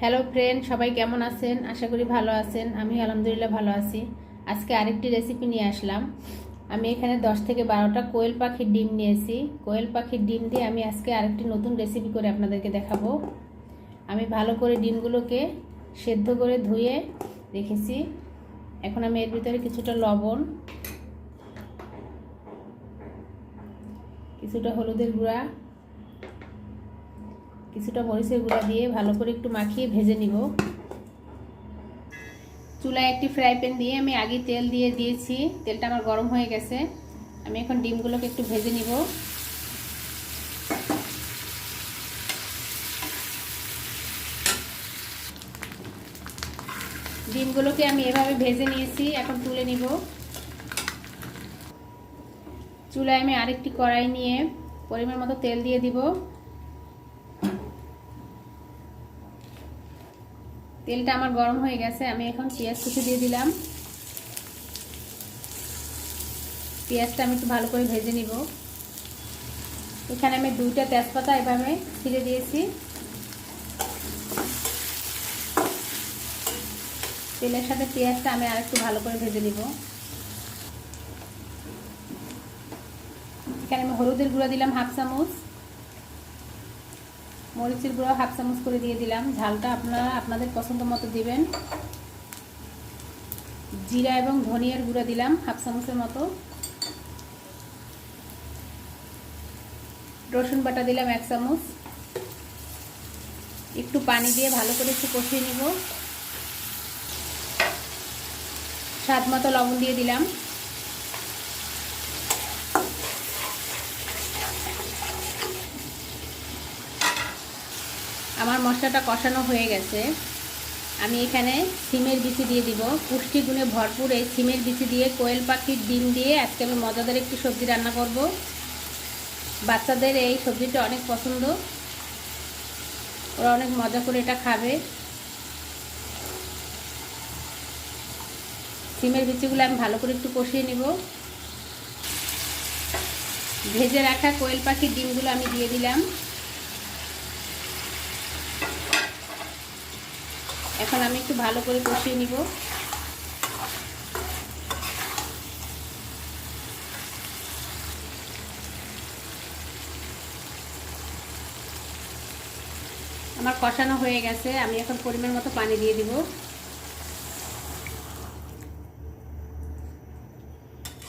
Hello friend সবাই কেমন আছেন? আশা করি ভালো আছেন। আমি আলহামদুলিল্লাহ ভালো আছি। আজকে আরেকটি রেসিপি নিয়ে আসলাম। আমি এখানে দশ থেকে বারোটা কোয়েল পাখির ডিম নিয়েছি। কোয়েল পাখির ডিম দিয়ে আমি আজকে আরেকটি নতুন রেসিপি করে আপনাদেরকে দেখাবো। আমি ভালো করে ডিমগুলোকে সেদ্ধ করে ধুয়ে রেখেছি। এখন আমি এর ভিতরে কিছুটা লবণ, কিছুটা হলুদের গুঁড়া কিছুটা মরিচের গুঁড়া দিয়ে ভালো করে একটু মাখিয়ে ভেজে নিব। চুলায় একটি ফ্রাই প্যান দিয়ে আমি আগে তেল দিয়ে দিয়েছি। তেলটা আমার গরম হয়ে গেছে। আমি এখন ডিমগুলোকে একটু ভেজে নিব। ডিমগুলোকে আমি এভাবে ভেজে নিয়েছি, এখন তুলে নিব। চুলায় আমি আরেকটি কড়াই নিয়ে পরিমাণ মতো তেল দিয়ে দিব। তেলটা আমার গরম হয়ে গেছে, আমি এখন পেঁয়াজ কুচি দিয়ে দিলাম। পেঁয়াজটা আমি একটু ভালো করে ভেজে নিব। এখানে আমি দুইটা তেজপাতা এভাবে ছিঁড়ে দিয়েছি। তেলের সাথে পেঁয়াজটা আমি আর একটু ভালো করে ভেজে নিব। এখানে আমি হলুদের গুঁড়ো দিলাম হাফ চামচ। মরিচের গুঁড়ো হাফ চামচ করে দিয়ে দিলাম। ঝালটা আপনারা আপনাদের পছন্দ মতো দিবেন। জিরা এবং ধনিয়ার গুঁড়ো দিলাম হাফ চামচের মতো। রসুন বাটা দিলাম এক চামচ। একটু পানি দিয়ে ভালো করে একটু কষিয়ে নিব। স্বাদ মতো লবণ দিয়ে দিলাম। আমার মশলাটা কষানো হয়ে গেছে। আমি এখানে সিমের বিচি দিয়ে দিব। পুষ্টিগুণে ভরপুর এই সিমের বিচি দিয়ে কোয়েল পাখির ডিম দিয়ে আজকে আমি মজাদার একটি সবজি রান্না করব। বাচ্চাদের এই সবজিটা অনেক পছন্দ। ওরা অনেক মজা করে এটা খাবে। সিমের বিচিগুলো আমি ভালো করে একটু কষিয়ে নিব। ভেজে রাখা কোয়েল পাখির ডিমগুলো আমি দিয়ে দিলাম। এখন আমি একটু ভালো করে কষিয়ে নিব। আমার কষানো হয়ে গেছে, আমি এখন পরিমাণ মতো পানি দিয়ে দিব।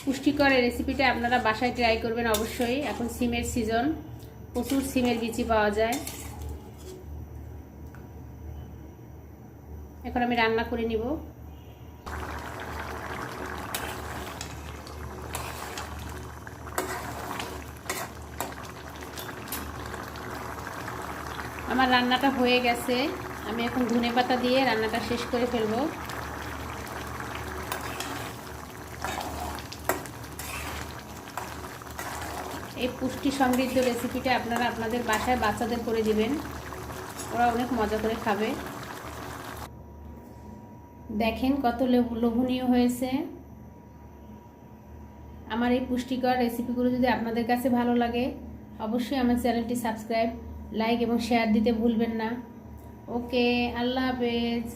পুষ্টিকর এই রেসিপিটা আপনারা বাসায় ট্রাই করবেন অবশ্যই। এখন সিমের সিজন প্রচুর সিমের বিচি পাওয়া যায়। এখন আমি রান্না করে নিব। আমার রান্নাটা হয়ে গেছে। আমি এখন ধনে পাতা দিয়ে রান্নাটা শেষ করে ফেলব। এই পুষ্টি সমৃদ্ধ রেসিপিটা আপনারা আপনাদের বাসায় বাচ্চাদের করে দিবেন। ওরা অনেক মজা করে খাবে। দেখেন কত লোভনীয় হয়েছে। আমার এই পুষ্টিকর রেসিপিগুলো যদি আপনাদের কাছে ভালো লাগে, অবশ্যই আমার চ্যানেলটি সাবস্ক্রাইব লাইক এবং শেয়ার দিতে ভুলবেন না। ওকে আল্লাহ হাফেজ।